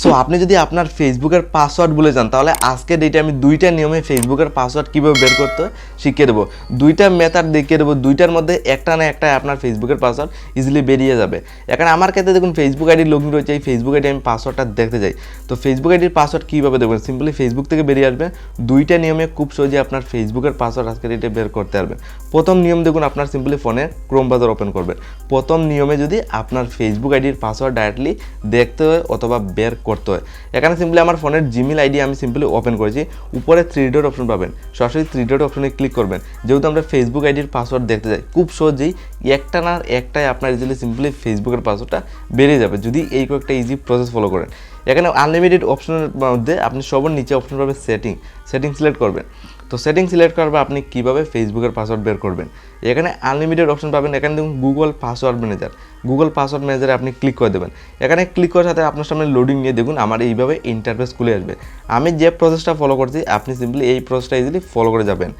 So আপনি যদি আপনার ফেসবুকের পাসওয়ার্ড ভুলে যান, তাহলে আজকে ডেটে আমি দুইটা নিয়মে ফেসবুকের পাসওয়ার্ড কীভাবে বের করতে শিখিয়ে দেবো। দুইটা মেথড দেখিয়ে দেবো, দুইটার মধ্যে একটা না একটা আপনার ফেসবুকের পাসওয়ার্ড ইজিলি বেরিয়ে যাবে। এখানে আমার ক্ষেত্রে দেখুন ফেসবুক আইডি লগ ইন রয়েছে, এই ফেসবুক আইডি আমি পাসওয়ার্ডটা দেখতে চাই। তো ফেসবুক আইডির পাসওয়ার্ড কীভাবে দেখবেন? সিম্পলি ফেসবুক থেকে বেরিয়ে আসবে। দুইটা নিয়মে খুব সহজে আপনার ফেসবুকের পাসওয়ার্ড আজকে ডেটে বের করতে পারবেন প্রথম নিয়ম দেখুন, আপনার সিম্পলি ফোনে ক্রোম ব্রাউজার ওপেন করবেন। প্রথম নিয়মে যদি আপনার ফেসবুক আইডির পাসওয়ার্ড ডাইরেক্টলি দেখতে হয় অথবা বের করতে হয়। এখানে সিম্পলি আমার ফোনের জিমেল আইডি আমি সিম্পলি ওপেন করেছি। উপরে থ্রি ডট অপশন পাবেন। সরাসরি থ্রি ডট অপশনে ক্লিক করবেন। যেহেতু আমরা ফেসবুক আইডির পাসওয়ার্ড দেখতে যাই খুব সহজেই একটা না একটাই আপনার ইজিলি সিম্পলি ফেসবুকের পাসওয়ার্ডটা বেরিয়ে যাবে, যদি এই কয়েকটা ইজি প্রসেস ফলো করেন। এখানে আনলিমিটেড অপশনের মধ্যে আপনি সবার নিচে অপশন পাবেন সেটিং সেটিং সিলেক্ট করবেন। তো সেটিং সিলেক্ট করার পর আপনি কীভাবে ফেসবুকের পাসওয়ার্ড বের করবেন? এখানে আনলিমিটেড অপশন পাবেন। এখানে দেখুন Google password manager Google password ম্যানেজারে আপনি ক্লিক করে দেবেন। এখানে ক্লিক করার সাথে আপনার সামনে লোডিং নিয়ে দেখুন, আমার এইভাবে ইন্টারফেস খুলে আসবে। আমি যে প্রসেসটা ফলো করছি, আপনি সিম্পলি এই প্রসেসটা ইজিলি ফলো করে যাবেন।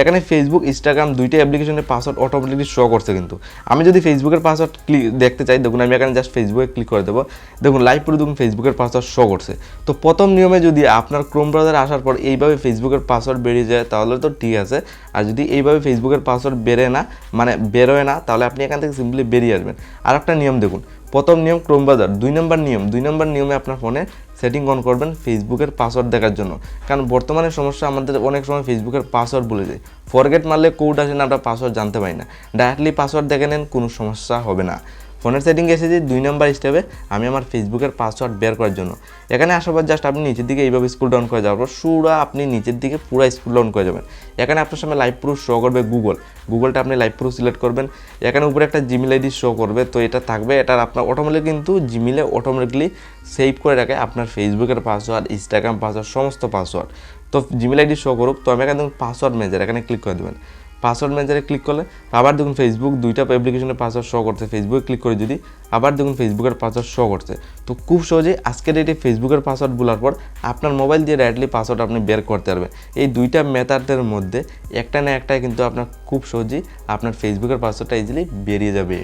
এখানে ফেসবুক ইনস্টাগ্রাম দুইটা অ্যাপ্লিকেশনের পাসওয়ার্ড অটোমেটিকলি শো করছে কিন্তু। আমি যদি ফেসবুকের পাসওয়ার্ড ক্লিক দেখতে চাই, দেখুন আমি এখানে জাস্ট ফেসবুকে ক্লিক করে দেবো। দেখুন লাইভ পুরো দেখুন ফেসবুকের পাসওয়ার্ড শো করছে। তো প্রথম নিয়মে যদি আপনার ক্রোম ব্রাউজারে আসার পর এইভাবে ফেসবুকের পাসওয়ার্ড বেরিয়ে যায়, তাহলে তো ঠিক আছে। আর যদি এইভাবে ফেসবুকের পাসওয়ার্ড বেরে না মানে বেরোয় না, তাহলে আপনি এখান থেকে সিম্পলি বেরিয়ে আসবেন। আর একটা নিয়ম দেখুন প্রথম নিয়ম ক্রোম ব্রাউজার দুই নম্বর নিয়ম। দুই নম্বর নিয়মে আপনার ফোনে সেটিং অন করবেন ফেসবুকের পাসওয়ার্ড দেখার জন্য। কারণ বর্তমানে সমস্যা আমাদের অনেক সময় ফেসবুকের পাসওয়ার্ড বলে যায় ফরগেট মারলে কোড আসে না, আমরা পাসওয়ার্ড জানতে পারি না। ডাইরেক্টলি পাসওয়ার্ড দেখে নেন, কোনো সমস্যা হবে না। ফোনের সেটিং এসেছি দুই নাম্বার স্টেপে আমি আমার ফেসবুকের পাসওয়ার্ড বের করার জন্য। এখানে আসার পর জাস্ট আপনি নিচের দিকে এইভাবে স্কুল ডাউন করে যাওয়ার পর পুরো আপনি নিচের দিকে পুরো স্কুল ডাউন করে যাবেন। এখানে আপনার সামনে লাইভ প্রুফ শো করবে গুগল গুগলটা আপনি লাইভ প্রুফ সিলেক্ট করবেন। এখানে উপরে একটা জিমেল আইডি শো করবে, তো এটা থাকবে। এটা আপনার অটোমেটিক কিন্তু জিমেলে অটোমেটিকলি সেভ করে রাখে আপনার ফেসবুকের পাসওয়ার্ড ইনস্টাগ্রাম পাসওয়ার্ড সমস্ত পাসওয়ার্ড তো জিমেল আইডি শো করুক, তো আমি এখানে পাসওয়ার্ড ম্যানেজার এখানে ক্লিক করে দেবেন। পাসওয়ার্ড ম্যানেজারে ক্লিক করলে আবার দেখুন ফেসবুক দুইটা অ্যাপ্লিকেশনের পাসওয়ার্ড শো করছে। ফেসবুকে ক্লিক করে যদি আবার দেখুন ফেসবুকের পাসওয়ার্ড শো করছে। তো খুব সহজেই আজকের ডেটে ফেসবুকের পাসওয়ার্ড বলার পর আপনার মোবাইল দিয়ে ডাইরেক্টলি পাসওয়ার্ড আপনি বের করতে পারবেন। এই দুইটা মেথডের মধ্যে একটা না একটা কিন্তু আপনার খুব সহজেই আপনার ফেসবুকের পাসওয়ার্ডটা ইজিলি বেরিয়ে যাবে।